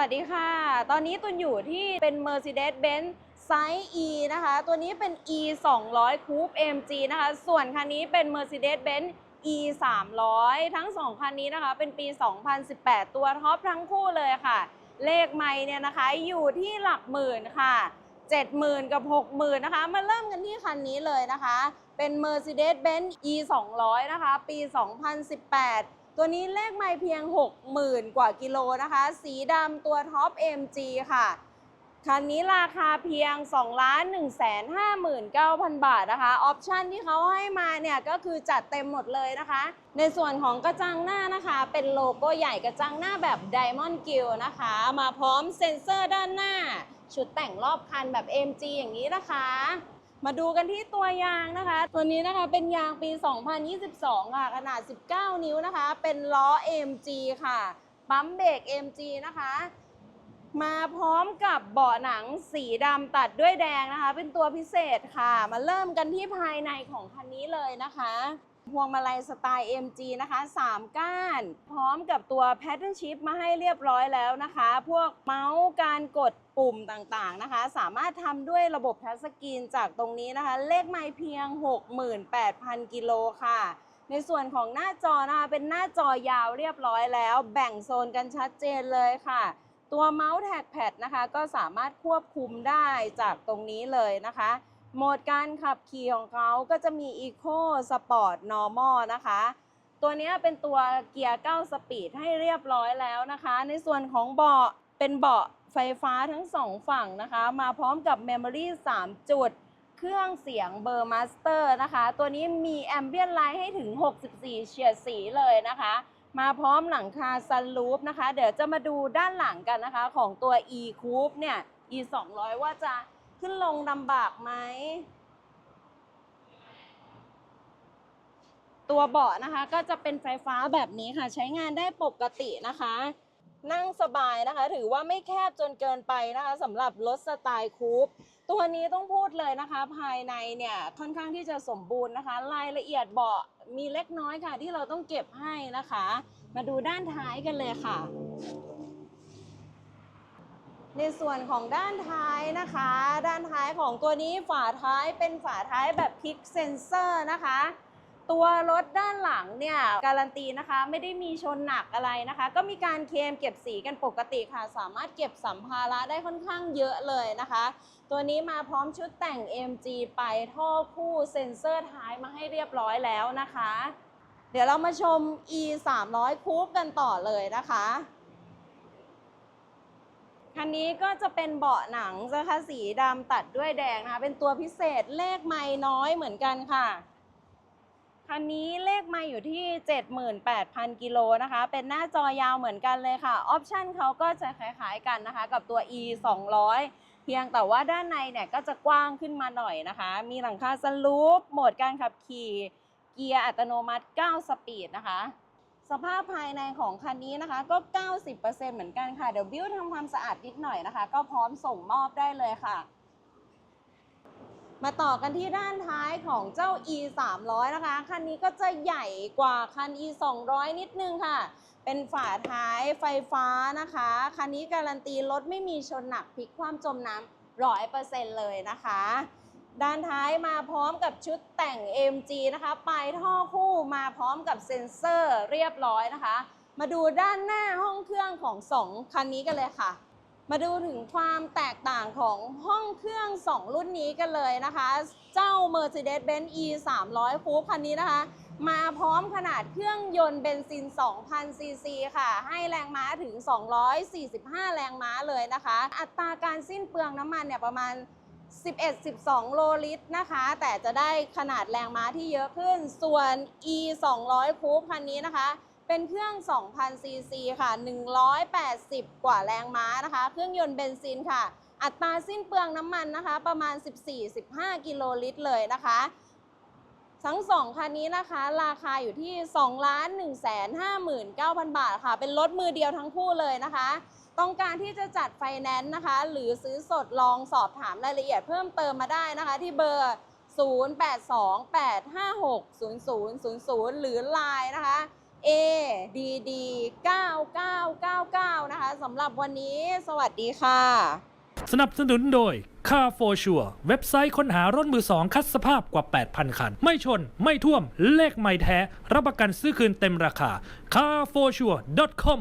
วัสดีค่ะ ตอนนี้ตุนอยู่ที่เป็น Mercedes-Benz ไซส์ E นะคะ ตัวนี้เป็น E 200 Coupe AMG นะคะ ส่วนคันนี้เป็น Mercedes-Benz E 300ทั้ง 2 คันนี้นะคะ เป็นปี 2018 ตัวท็อปทั้งคู่เลยค่ะ เลขไม่เนี่ยนะคะอยู่ที่หลักหมื่นค่ะ 70,000 กับ 60,000 นะคะ มาเริ่มกันที่คันนี้เลยนะคะ เป็น Mercedes-Benz E 200นะคะ ปี 2018 ตัวนี้เลขไม่เพียง 60,000 กว่ากิโลนะคะ สีดำตัวท็อป MG ค่ะ คันนี้ราคาเพียง 2 1 5 9 0 0 0 บาทนะคะ ออปชันที่เขาให้มาเนี่ยก็คือจัดเต็มหมดเลยนะคะ ในส่วนของกระจังหน้านะคะ เป็นโลโก้ใหญ่กระจังหน้าแบบ Diamond Gill นะคะ มาพร้อมเซ็นเซอร์ด้านหน้า ชุดแต่งรอบคันแบบ MG อย่างนี้นะคะ มาดูกันที่ตัวยางนะคะ ตัวนี้นะคะเป็นยางปี 2022 ค่ะ ขนาด 19 นิ้วนะคะ เป็นล้อ MG ค่ะปั๊มเบรก MG นะคะ มาพร้อมกับเบาะหนังสีดำตัดด้วยแดงนะคะ เป็นตัวพิเศษค่ะ มาเริ่มกันที่ภายในของคันนี้เลยนะคะ พวงมาลัยสไตล์ MG นะคะ 3 ก้าน พร้อมกับตัว Pattern Shift มาให้เรียบร้อยแล้วนะคะ พวกเมาส์การกดปุ่มต่างๆนะคะ สามารถทำด้วยระบบทัชสกรีนจากตรงนี้นะคะ เลขไม่เพียง 68,000 กิโลค่ะ ในส่วนของหน้าจอนะคะ เป็นหน้าจอยาวเรียบร้อยแล้ว แบ่งโซนกันชัดเจนเลยค่ะ ตัวเมาส์แท็กแพดนะคะ ก็สามารถควบคุมได้จากตรงนี้เลยนะคะ โหมดการขับขี่ของเขาก็จะมี Eco Sport Normal นะคะ ตัวนี้เป็นตัวเกียร์ 9 สปีดให้เรียบร้อยแล้วนะคะ ในส่วนของเบาะเป็นเบาะไฟฟ้าทั้งสองฝั่งนะคะ มาพร้อมกับ Memory 3 จุด เครื่องเสียงเบอร์มาสเตอร์นะคะ ตัวนี้มีแอมเบียนไลท์ให้ถึง 64 เฉียดสีเลยนะคะ มาพร้อมหลังคาซันรูฟนะคะ เดี๋ยวจะมาดูด้านหลังกันนะคะ ของตัว e coupe เนี่ย e 200ว่าจะ ขึ้นลงลำบากไหม ตัวเบาะนะคะก็จะเป็นไฟฟ้าแบบนี้ค่ะ ใช้งานได้ปกตินะคะ นั่งสบายนะคะ ถือว่าไม่แคบจนเกินไปนะคะสำหรับรถสไตล์คูปตัวนี้ต้องพูดเลยนะคะ ภายในเนี่ยค่อนข้างที่จะสมบูรณ์นะคะ รายละเอียดเบาะมีเล็กน้อยค่ะ ที่เราต้องเก็บให้นะคะ มาดูด้านท้ายกันเลยค่ะ ในส่วนของด้านท้ายนะคะ ด้านท้ายของตัวนี้ฝาท้ายเป็นฝาท้ายแบบพิกเซนเซอร์นะคะ ตัวรถด้านหลังเนี่ยการันตีนะคะไม่ได้มีชนหนักอะไรนะคะ ก็มีการเคลมเก็บสีกันปกติค่ะ สามารถเก็บสัมภาระได้ค่อนข้างเยอะเลยนะคะ ตัวนี้มาพร้อมชุดแต่ง MG ไปท่อคู่เซ็นเซอร์ท้ายมาให้เรียบร้อยแล้วนะคะ เดี๋ยวเรามาชม E 300 Coupe กันต่อเลยนะคะ คันนี้ก็จะเป็นเบาะหนังนะคะสีดำตัดด้วยแดงนะคะ เป็นตัวพิเศษเลขไม่น้อยเหมือนกันค่ะคันนี้เลขไม่อยู่ที่ 78,000 กิโลนะคะ เป็นหน้าจอยาวเหมือนกันเลยค่ะ ออปชันเขาก็จะคล้ายๆกันนะคะ กับตัว e 200 เพียงแต่ว่าด้านในเนี่ยก็จะกว้างขึ้นมาหน่อยนะคะ มีหลังคาสลูปโหมดการขับขี่ เกียร์อัตโนมัติ 9 สปีดนะคะ สภาพภายในของคันนี้นะคะก็ 90%เหมือนกันค่ะ เดี๋ยวบิ้วทำความสะอาดนิดหน่อยนะคะ ก็พร้อมส่งมอบได้เลยค่ะ มาต่อกันที่ด้านท้ายของเจ้า e 300นะคะ คันนี้ก็จะใหญ่กว่าคัน e 200นิดนึงค่ะ เป็นฝาท้ายไฟฟ้านะคะ คันนี้การันตีรถไม่มีชนหนักพลิกความจมน้ำร้อยเปอร์เซ็นต์เลยนะคะ ด้านท้ายมาพร้อมกับชุดแต่ง MG นะคะปลายท่อคู่มาพร้อมกับเซ็นเซอร์เรียบร้อยนะคะ มาดูด้านหน้าห้องเครื่องของ 2 คันนี้กันเลยค่ะ มาดูถึงความแตกต่างของห้องเครื่อง 2 รุ่นนี้กันเลยนะคะ เจ้า Mercedes-Benz E 300 Coupe คันนี้นะคะ มาพร้อมขนาดเครื่องยนต์เบนซิน 2,000 ซีซีค่ะ ให้แรงม้าถึง 245 แรงม้าเลยนะคะ อัตราการสิ้นเปลืองน้ำมันเนี่ยประมาณ 11-12 โลลิตรนะคะ แต่จะได้ขนาดแรงม้าที่เยอะขึ้น ส่วน e 200 Coupe คันนี้นะคะ เป็นเครื่อง 2,000 ซีซีค่ะ 180 กว่าแรงม้านะคะ เครื่องยนต์เบนซินค่ะ อัตราสิ้นเปลืองน้ำมันนะคะ ประมาณ 14-15 กิโลลิตรเลยนะคะ ทั้งสองคันนี้นะคะ ราคาอยู่ที่ 2 1 5 9 0 0 0 บาทค่ะ เป็นรถมือเดียวทั้งคู่เลยนะคะ ต้องการที่จะจัดไฟแนนซ์นะคะ หรือซื้อสดลองสอบถามรายละเอียดเพิ่มเติมมาได้นะคะ ที่เบอร์ 0828560000 หรือ Line นะคะ A D D 9999 นะคะสำหรับวันนี้สวัสดีค่ะ สนับสนุนโดย Car for Sure เว็บไซต์ค้นหารถมือสองคัดสภาพกว่า 8,000 คัน ไม่ชน ไม่ท่วม เลขไม่แท้ รับประกันซื้อคืนเต็มราคา carforsure.com